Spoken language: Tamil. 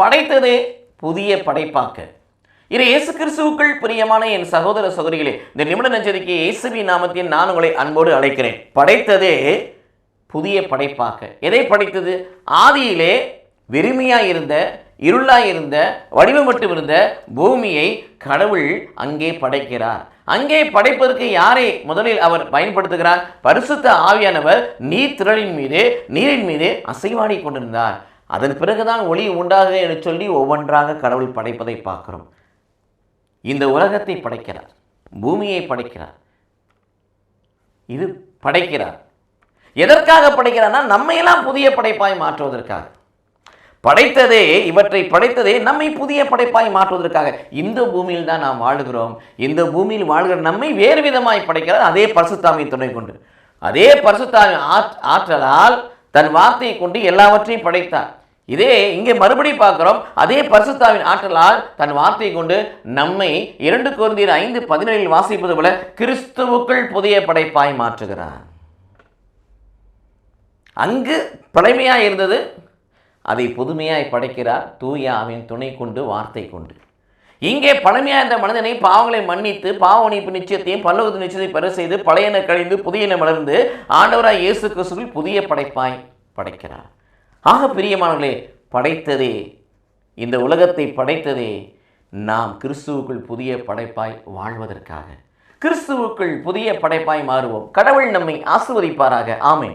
படைத்ததே புதிய படைப்பாக்க. இது இயேசு கிறிஸ்துவுக்குள் பிரியமான என் சகோதர சகோதரிகளே இந்த நிமிட நஞ்சரிக்கை இயேசுவி நாமத்தில் நான் உங்களை அன்போடு அழைக்கிறேன். படைத்ததே புதிய படைப்பாக்க. எதை படைத்தது? ஆதியிலே வெறுமையாக இருந்த இருளாக இருந்த வடிவமட்டும் இருந்த பூமியை கடவுள் அங்கே படைக்கிறார். அங்கே படைப்பதற்கு யாரை முதலில் அவர் பயன்படுத்துகிறார்? பரிசுத்த ஆவியானவர் நீர் திரளின் மீது நீரின் மீது அசைவாடி கொண்டிருந்தார். அதன் பிறகுதான் ஒளி உண்டாக என்று சொல்லி ஒவ்வொன்றாக கடவுள் படைப்பதை பார்க்கிறோம். இந்த உலகத்தை படைக்கிறார். பூமியை படைக்கிறார். இது படைக்கிறார். எதற்காக படைக்கிறார்னா நம்மையெல்லாம் புதிய படைப்பாய் மாற்றுவதற்காக. படைத்ததே இவற்றை படைத்ததே நம்மை புதிய படைப்பாய் மாற்றுவதற்காக. இந்த பூமியில் தான் நாம் வாழுகிறோம். இந்த பூமியில் வாழ்கிற நம்மை வேறு விதமாய் படைக்கிறார். அதே பரிசுத்தாமை துணை கொண்டு. அதே பரிசுத்தாமி ஆற்றலால் தன் வார்த்தையை கொண்டு எல்லாவற்றையும் படைத்தார். இதே இங்கே மறுபடியும் பார்க்கிறோம் அதே பரிசுத்தாவின் ஆற்றலால் தன் வார்த்தையை கொண்டு நம்மை இரண்டு குருந்தியர் ஐந்து பதினேழில் வாசிப்பது போல கிறிஸ்துவுக்குள் புதிய படைப்பாய் மாற்றுகிறார். அங்கு பழமையாக இருந்தது அதை புதுமையாய் படைக்கிறார் தூயாவின் துணை கொண்டு வார்த்தை கொண்டு. இங்கே பழமையாக இருந்த மனிதனை பாவங்களை மன்னித்து பாவ நிச்சயத்தையும் பல்லவத்து நிச்சயத்தை பெற செய்து பழையன கழிந்து புதியன மலர்ந்து ஆண்டவராய் இயேசு கிறிஸ்துவில் புதிய படைப்பாய் படைக்கிறார். ஆக பிரியமானவர்களே படைத்ததே இந்த உலகத்தை படைத்ததே நாம் கிறிஸ்துவுக்குள் புதிய படைப்பாய் வாழ்வதற்காக. கிறிஸ்துவுக்குள் புதிய படைப்பாய் மாறுவோம். கடவுள் நம்மை ஆசிர்வதிப்பாராக. ஆமே